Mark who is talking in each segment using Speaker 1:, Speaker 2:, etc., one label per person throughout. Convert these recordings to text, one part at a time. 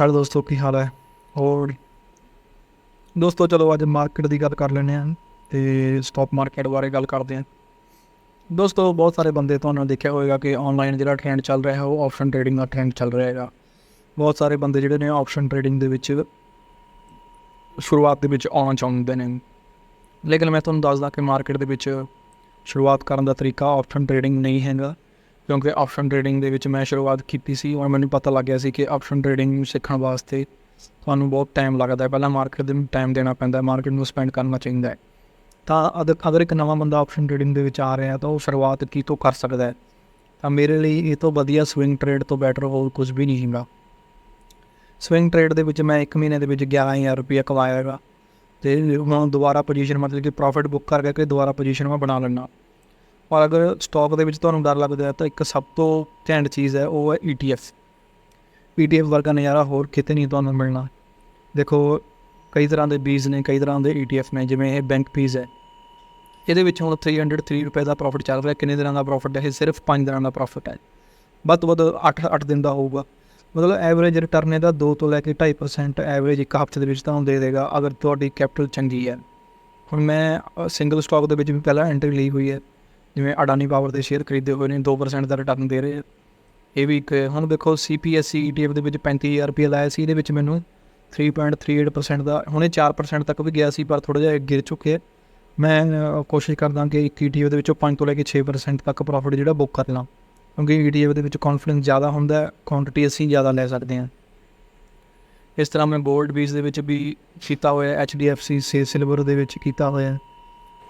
Speaker 1: Hello ਦੋਸਤੋ, ਕੀ ਹਾਲ ਹੈ? ਹੋਰ? ਦੋਸਤੋ, ਚਲੋ ਅੱਜ ਮਾਰਕੀਟ ਦੀ ਗੱਲ ਕਰ ਲੈਂਦੇ ਹਾਂ ਤੇ ਸਟਾਕ ਮਾਰਕੀਟ ਬਾਰੇ ਗੱਲ ਕਰਦੇ ਹਾਂ। ਦੋਸਤੋ, ਬਹੁਤ ਸਾਰੇ ਬੰਦੇ ਤੁਹਾਨੂੰ ਦੇਖਿਆ ਹੋਵੇਗਾ ਕਿ ਆਨਲਾਈਨ ਜਿਹੜਾ ਟ੍ਰੈਂਡ ਚੱਲ ਰਿਹਾ ਹੈ, ਉਹ ਆਪਸ਼ਨ ਟ੍ਰੇਡਿੰਗ ਦਾ ਟ੍ਰੈਂਡ ਚੱਲ ਰਿਹਾ ਹੈਗਾ। ਬਹੁਤ ਸਾਰੇ ਬੰਦੇ ਜਿਹੜੇ ਨੇ ਆਪਸ਼ਨ ਟ੍ਰੇਡਿੰਗ ਦੇ ਵਿੱਚ ਸ਼ੁਰੂਆਤ ਦੇ ਵਿੱਚ ਆਉਣਾ ਚਾਹੁੰਦੇ ਨੇ। ਲੇਕਿਨ ਮੈਂ ਤੁਹਾਨੂੰ ਦੱਸਦਾ ਕਿ ਮਾਰਕੀਟ ਦੇ ਵਿੱਚ ਸ਼ੁਰੂਆਤ ਕਰਨ ਦਾ ਤਰੀਕਾ ਆਪਸ਼ਨ ਟ੍ਰੇਡਿੰਗ ਨਹੀਂ ਹੈਗਾ। ਕਿਉਂਕਿ ਆਪਸ਼ਨ ਟ੍ਰੇਡਿੰਗ ਦੇ ਵਿੱਚ ਮੈਂ ਸ਼ੁਰੂਆਤ ਕੀਤੀ ਸੀ ਔਰ ਮੈਨੂੰ ਪਤਾ ਲੱਗ ਗਿਆ ਸੀ ਕਿ ਆਪਸ਼ਨ ਟ੍ਰੇਡਿੰਗ ਸਿੱਖਣ ਵਾਸਤੇ ਤੁਹਾਨੂੰ ਬਹੁਤ ਟਾਈਮ ਲੱਗਦਾ ਹੈ। ਪਹਿਲਾਂ ਮਾਰਕੀਟ ਦੇ ਟਾਈਮ ਦੇਣਾ ਪੈਂਦਾ ਹੈ ਮਾਰਕੀਟ ਨੂੰ ਸਪੈਂਡ ਕਰਨਾ ਚਾਹੀਦਾ ਹੈ। ਤਾਂ ਅਦ- ਅਗਰ ਇੱਕ ਨਵਾਂ ਬੰਦਾ ਆਪਸ਼ਨ ਟ੍ਰੇਡਿੰਗ ਦੇ ਵਿੱਚ ਆ ਰਿਹਾ ਤਾਂ ਉਹ ਸ਼ੁਰੂਆਤ ਕੀ ਤੋਂ ਕਰ ਸਕਦਾ ਹੈ? ਤਾਂ ਮੇਰੇ ਲਈ ਇਹ ਤੋਂ ਵਧੀਆ ਸਵਿੰਗ ਟ੍ਰੇਡ ਤੋਂ ਬੈਟਰ ਹੋਰ ਕੁਝ ਵੀ ਨਹੀਂ ਹੈਗਾ। ਸਵਿੰਗ ਟ੍ਰੇਡ ਦੇ ਵਿੱਚ ਮੈਂ 1 ਮਹੀਨੇ ਦੇ ਵਿੱਚ 11000 ਰੁਪਏ ਕਮਾਇਆ ਹੈਗਾ। ਤੇ ਹੁਣ ਦੁਬਾਰਾ ਪੋਜੀਸ਼ਨ ਮਤਲਬ ਕਿ ਪ੍ਰੋਫਿਟ ਬੁੱਕ ਕਰਕੇ ਕਿ ਦੁਬਾਰਾ ਪੋਜੀਸ਼ਨ ਮੈਂ ਬਣਾ ਲੈਣਾ ਔਰ ਅਗਰ ਸਟਾਕ ਦੇ ਵਿੱਚ ਤੁਹਾਨੂੰ ਡਰ ਲੱਗਦਾ ਤਾਂ ਇੱਕ ਸਭ ਤੋਂ ਘੈਂਟ ਚੀਜ਼ ਹੈ, ਉਹ ਹੈ E ETF ETF ਵਰਗਾ ਨਜ਼ਾਰਾ ਹੋਰ ਕਿਤੇ ਨਹੀਂ ਤੁਹਾਨੂੰ ਮਿਲਣਾ। ਦੇਖੋ, ਕਈ ਤਰ੍ਹਾਂ ਦੇ ਬੀਜ ਨੇ, ਕਈ ਤਰ੍ਹਾਂ ਦੇ ETF ਨੇ, ਜਿਵੇਂ ਇਹ ਬੈਂਕ ਬੀਜ ਹੈ। ਇਹਦੇ ਵਿੱਚ ਹੁਣ 303 ਰੁਪਏ ਦਾ ਪ੍ਰੋਫਿਟ ਚੱਲ ਰਿਹਾ। ਕਿੰਨੇ ਦਿਨਾਂ ਦਾ ਪ੍ਰੋਫਿਟ ਹੈ? ਇਹ ਸਿਰਫ 5 ਦਿਨਾਂ ਦਾ ਪ੍ਰੋਫਿਟ ਹੈ। ਵੱਧ ਤੋਂ ਵੱਧ 8 8 ਦਿਨ ਦਾ ਹੋਊਗਾ। ਮਤਲਬ ਐਵਰੇਜ ਰਿਟਰਨ ਇਹਦਾ 2 ਤੋਂ ਲੈ ਕੇ 2.5% ਐਵਰੇਜ ਇੱਕ ਹਫ਼ਤੇ ਦੇ ਵਿੱਚ ਤੁਹਾਨੂੰ ਦੇ ਦੇਗਾ, ਅਗਰ ਤੁਹਾਡੀ ਕੈਪੀਟਲ ਚੰਗੀ ਹੈ। ਹੁਣ ਮੈਂ ਸਿੰਗਲ ਸਟਾਕ ਦੇ ਵਿੱਚ ਵੀ ਪਹਿਲਾਂ ਐਂਟਰੀ ਲਈ ਹੋਈ ਹੈ। ਜਿਵੇਂ ਅਡਾਨੀ ਪਾਵਰ ਦੇ ਸ਼ੇਅਰ ਖਰੀਦੇ ਹੋਏ ਨੇ 2% ਦਾ ਰਿਟਰਨ ਦੇ ਰਹੇ ਇਹ ਵੀ ਇੱਕ, ਹੁਣ ਦੇਖੋ CPSE ETF ਦੇ ਵਿੱਚ 35000 ਰੁਪਏ ਲਾਇਆ ਸੀ, ਇਹਦੇ ਵਿੱਚ ਮੈਨੂੰ 3.38% ਦਾ, ਹੁਣੇ 4% ਤੱਕ ਵੀ ਗਿਆ ਸੀ, ਪਰ ਥੋੜਾ ਜਿਹਾ ਗਿਰ ਚੁੱਕਿਆ ਮੈਂ ਕੋਸ਼ਿਸ਼ ਕਰਦਾ ਕਿ ਇੱਕ ETF ਦੇ ਵਿੱਚੋਂ 5 ਤੋਂ ਲੈ ਕੇ 6% ਤੱਕ ਪ੍ਰੋਫਿਟ ਜਿਹੜਾ ਬੁੱਕ ਕਰ ਲਾਂ, ਕਿਉਂਕਿ ETF ਦੇ ਵਿੱਚ ਕੌਨਫੀਡੈਂਸ ਜ਼ਿਆਦਾ ਹੁੰਦਾ ਹੈ ਕੁਆਂਟੀਟੀ ਅਸੀਂ ਜ਼ਿਆਦਾ ਲੈ ਸਕਦੇ ਹਾਂ। ਇਸ ਤਰ੍ਹਾਂ ਮੈਂ ਗੋਲਡ ਬੀਜ ਦੇ ਵਿੱਚ ਵੀ ਕੀਤਾ ਹੋਇਆ ਹੈ HDFC ਸੇ ਸਿਲਵਰ ਦੇ ਵਿੱਚ ਕੀਤਾ ਹੋਇਆ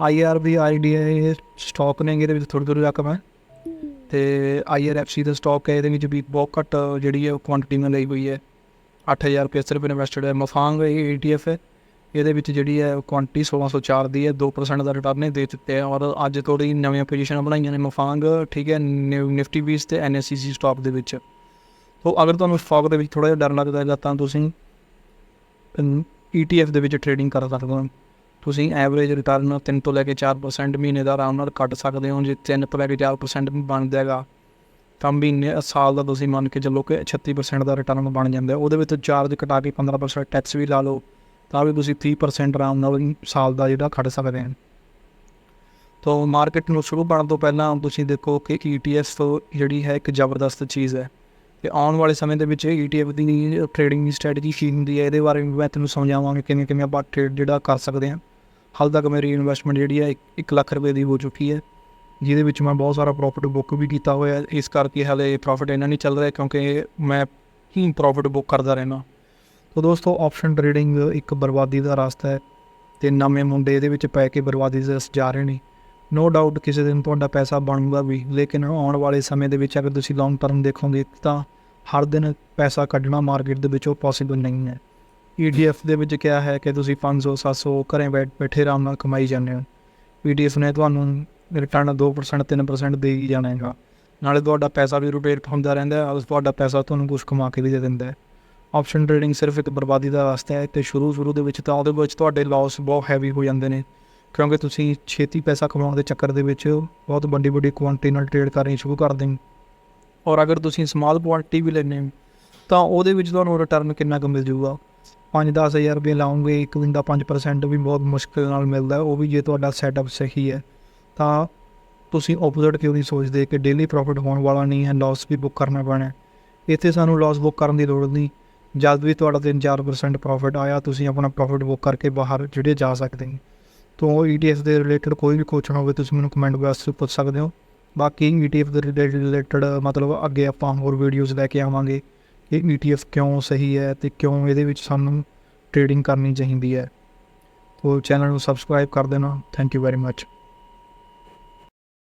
Speaker 1: ਹੈ IRB IDA ਸਟਾਕ ਨੇ ਇਹਦੇ ਵਿੱਚ ਥੋੜੀ ਥੋੜੀ ਰਕਮ ਹੈ। ਤੇ IRFC ਦਾ ਸਟਾਕ ਹੈ, ਇਹਦੇ ਵਿੱਚ ਵੀ ਬਹੁਤ ਘੱਟ ਜਿਹੜੀ ਹੈ ਕੁਆਂਟੀਟੀ ਨਾਲ ਲਈ ਹੋਈ ਹੈ। 8000 ਰੁਪਏ ਸਿਰਫ ਇਨਵੈਸਟਡ ਹੈ। ਮਫਾਂਗ ਇਹ ETF ਹੈ। ਇਹਦੇ ਵਿੱਚ ਜਿਹੜੀ ਹੈ ਕੁਆਂਟੀਟੀ 1604 ਦੀ ਹੈ। 2% ਦਾ ਰਿਟਰਨ ਦੇ ਦਿੱਤੇ ਹੈ। ਔਰ ਅੱਜ ਥੋੜੀ ਨਵੀਆਂ ਪੋਜੀਸ਼ਨਾਂ ਬਣਾਈਆਂ ਨੇ ਮਫਾਂਗ, ਠੀਕ ਹੈ ਨਿਫਟੀ ਬੀਸ ਤੇ NSCC ਸਟਾਕ ਦੇ ਵਿੱਚ। ਤੋ ਅਗਰ ਤੁਹਾਨੂੰ ਸਟਾਕ ਦੇ ਵਿੱਚ ਥੋੜਾ ਜਿਹਾ ਡਰ ਲੱਗਦਾ ਹੈ, ਤਾਂ ਤੁਸੀਂ ETF ਦੇ ਵਿੱਚ ਟ੍ਰੇਡਿੰਗ ਕਰ ਸਕਦੇ ਹੋ। ਤੁਸੀਂ ਐਵਰੇਜ ਰਿਟਰਨ 3 ਤੋਂ ਲੈ ਕੇ 4% ਮਹੀਨੇ ਦਾ ਆਰਾਮ ਨਾਲ ਕੱਢ ਸਕਦੇ ਹੋ, ਜੇ 3 ਤੋਂ ਲੈ ਕੇ 4% ਬਣਦਾ ਬਣ ਤਾਂ ਮਹੀਨੇ, ਸਾਲ ਦਾ ਤੁਸੀਂ ਮੰਨ ਕੇ ਚੱਲੋ ਕਿ 36% ਦਾ ਰਿਟਰਨ ਬਣ ਜਾਂਦਾ ਉਹਦੇ ਵਿੱਚ ਚਾਰਜ ਕਟਾ ਕੇ 15% ਟੈਕਸ ਵੀ ਲਾ ਲਓ, ਤਾਂ ਵੀ ਤੁਸੀਂ 30% ਆਰਾਮ ਨਾਲ ਸਾਲ ਦਾ ਜਿਹੜਾ ਕੱਢ ਸਕਦੇ ਹੋ। ਤੋ ਮਾਰਕੀਟ ਨੂੰ ਸ਼ੁਰੂ ਕਰਨ ਤੋਂ ਪਹਿਲਾਂ ਤੁਸੀਂ ਦੇਖੋ ਕਿ ETF ਤੋਂ ਜਿਹੜੀ ਹੈ ਇੱਕ ਜ਼ਬਰਦਸਤ ਚੀਜ਼ ਹੈ। ਤੇ ਆਉਣ ਵਾਲੇ ਸਮੇਂ ਦੇ ਵਿੱਚ ETF ਦੀ ਟ੍ਰੇਡਿੰਗ ਦੀ ਸਟ੍ਰੈਟਜੀ ਕੀ ਹੁੰਦੀ ਹੈ, ਇਹਦੇ ਬਾਰੇ ਵੀ ਮੈਂ ਤੁਹਾਨੂੰ ਸਮਝਾਵਾਂਗਾ ਕਿਵੇਂ ਕਿਵੇਂ ਆਪਾਂ ਟ੍ਰੇਡ ਜਿਹੜਾ ਕਰ ਸਕਦੇ ਹਾਂ। ਹਾਲ ਤੱਕ ਮੇਰੀ ਇਨਵੈਸਟਮੈਂਟ ਜਿਹੜੀ ਹੈ 1 ਲੱਖ ਰੁਪਏ ਦੀ ਹੋ ਚੁੱਕੀ ਹੈ। ਜਿਹਦੇ ਵਿੱਚ ਮੈਂ ਬਹੁਤ ਸਾਰਾ ਪ੍ਰੋਫਿਟ ਬੁੱਕ ਵੀ ਕੀਤਾ ਹੋਇਆ ਇਸ ਕਰਕੇ ਹਾਲੇ ਪ੍ਰੋਫਿਟ ਇੰਨਾ ਨਹੀਂ ਚੱਲ ਰਿਹਾ ਕਿਉਂਕਿ ਮੈਂ ਹੀ ਪ੍ਰੋਫਿਟ ਬੁੱਕ ਕਰਦਾ ਰਹਿਣਾ ਤੋ ਦੋਸਤੋ ਆਪਸ਼ਨ ਟ੍ਰੇਡਿੰਗ ਇੱਕ ਬਰਬਾਦੀ ਦਾ ਰਸਤਾ ਹੈ ਤੇ ਨਵੇਂ ਮੁੰਡੇ ਇਹਦੇ ਵਿੱਚ ਪੈ ਕੇ ਬਰਬਾਦੀ ਦੇ ਰਸ ਜਾ ਰਹੇ ਨੇ। ਨੋ ਡਾਊਟ ਕਿਸੇ ਦਿਨ ਤੁਹਾਡਾ ਪੈਸਾ ਬਣੂਗਾ ਵੀ, ਲੇਕਿਨ ਆਉਣ ਵਾਲੇ ਸਮੇਂ ਦੇ ਵਿੱਚ ਅਗਰ ਤੁਸੀਂ ਲੌਂਗ ਟਰਮ ਦੇਖੋਗੇ ਤਾਂ ਹਰ ਦਿਨ ਪੈਸਾ ਕੱਢਣਾ ਮਾਰਕੀਟ ਦੇ ਵਿੱਚ ਉਹ ਪੋਸੀਬਲ ਨਹੀਂ ਹੈ। ETF ਦੇ ਵਿੱਚ ਕਿਹਾ ਹੈ ਕਿ ਤੁਸੀਂ 500 700 ਘਰੇ ਬੈਠ ਬੈਠੇ ਆਰਾਮ ਨਾਲ ਕਮਾਈ ਜਾਂਦੇ ਹੋ। ETF ਨੇ ਤੁਹਾਨੂੰ ਰਿਟਰਨ 2% 3% ਦੇ ਹੀ ਜਾਣਾ ਹੈਗਾ। ਨਾਲੇ ਤੁਹਾਡਾ ਪੈਸਾ ਵੀ ਰੋਟੇਟ ਹੁੰਦਾ ਰਹਿੰਦਾ ਹੈ, ਔਰ ਤੁਹਾਡਾ ਪੈਸਾ ਤੁਹਾਨੂੰ ਕੁਝ ਕਮਾ ਕੇ ਵੀ ਦੇ ਦਿੰਦਾ ਹੈ। ਆਪਸ਼ਨ ਟ੍ਰੇਡਿੰਗ ਸਿਰਫ ਇੱਕ ਬਰਬਾਦੀ ਦਾ ਰਸਤਾ ਹੈ ਤੇ ਸ਼ੁਰੂ ਸ਼ੁਰੂ ਦੇ ਵਿੱਚ ਤਾਂ ਉਹਦੇ ਵਿੱਚ ਤੁਹਾਡੇ ਲਾਸ ਬਹੁਤ ਹੈਵੀ ਹੋ ਜਾਂਦੇ ਨੇ। ਕਿਉਂਕਿ ਤੁਸੀਂ ਛੇਤੀ ਪੈਸਾ ਕਮਾਉਣ ਦੇ ਚੱਕਰ ਦੇ ਵਿੱਚ ਬਹੁਤ ਵੱਡੀ ਵੱਡੀ ਕੁਆਂਟੀਟੀ ਨਾਲ ਟ੍ਰੇਡ ਕਰਨੀ ਸ਼ੁਰੂ ਕਰ ਦਿੰਦੇ ਔਰ ਅਗਰ ਤੁਸੀਂ ਸਮਾਲ ਕੁਆਂਟੀਟੀ ਵੀ ਲੈਂਦੇ ਹੋ, ਤਾਂ ਉਹਦੇ ਵਿੱਚ ਤੁਹਾਨੂੰ ਰਿਟਰਨ ਕਿੰਨਾ ਕੁ ਮਿਲ ਜਾਊਗਾ? 5-10 ਹਜ਼ਾਰ ਰੁਪਏ ਲਾਉਂਗੇ, ਇੱਕ ਦਿਨ ਦਾ 5% ਵੀ ਬਹੁਤ ਮੁਸ਼ਕਿਲ ਨਾਲ ਮਿਲਦਾ ਉਹ ਵੀ ਜੇ ਤੁਹਾਡਾ ਸੈਟਅਪ ਸਹੀ ਹੈ। ਤਾਂ ਤੁਸੀਂ ਆਪੋਜ਼ਿਟ ਕਿਉਂ ਨਹੀਂ ਸੋਚਦੇ ਕਿ ਡੇਲੀ ਪ੍ਰੋਫਿਟ ਹੋਣ ਵਾਲਾ ਨਹੀਂ ਹੈ ਲਾਸ ਵੀ ਬੁੱਕ ਕਰਨਾ ਪੈਣਾ ਇੱਥੇ ਸਾਨੂੰ ਲਾਸ ਬੁੱਕ ਕਰਨ ਦੀ ਲੋੜ ਨਹੀਂ। ਜਦ ਵੀ ਤੁਹਾਡਾ 3-4% ਪ੍ਰੋਫਿਟ ਆਇਆ, ਤੁਸੀਂ ਆਪਣਾ ਪ੍ਰੋਫਿਟ ਬੁੱਕ ਕਰਕੇ ਬਾਹਰ ਜਿਹੜੇ ਜਾ ਸਕਦੇ ਹੋ। ਤੋਂ ETF ਦੇ ਰਿਲੇਟਡ ਕੋਈ ਵੀ ਕੁਐਸਚਨ ਹੋਵੇ, ਤੁਸੀਂ ਮੈਨੂੰ ਕਮੈਂਟ ਬਾਕਸ ਵਿੱਚ ਪੁੱਛ ਸਕਦੇ ਹੋ। ਬਾਕੀ ETF ਦੇ ਰਿਲੇਟਡ ਮਤਲਬ ਅੱਗੇ ਆਪਾਂ ਹੋਰ ਵੀਡੀਓਜ਼ ਲੈ ਕੇ ਆਵਾਂਗੇ ਕਿ ETF ਕਿਉਂ ਸਹੀ ਹੈ ਤੇ ਕਿਉਂ ਇਹਦੇ ਵਿੱਚ ਸਾਨੂੰ ਟ੍ਰੇਡਿੰਗ ਕਰਨੀ ਚਾਹੀਦੀ ਹੈ। ਉਹ ਚੈਨਲ ਨੂੰ ਸਬਸਕ੍ਰਾਈਬ ਕਰ ਦੇਣਾ। Thank you very much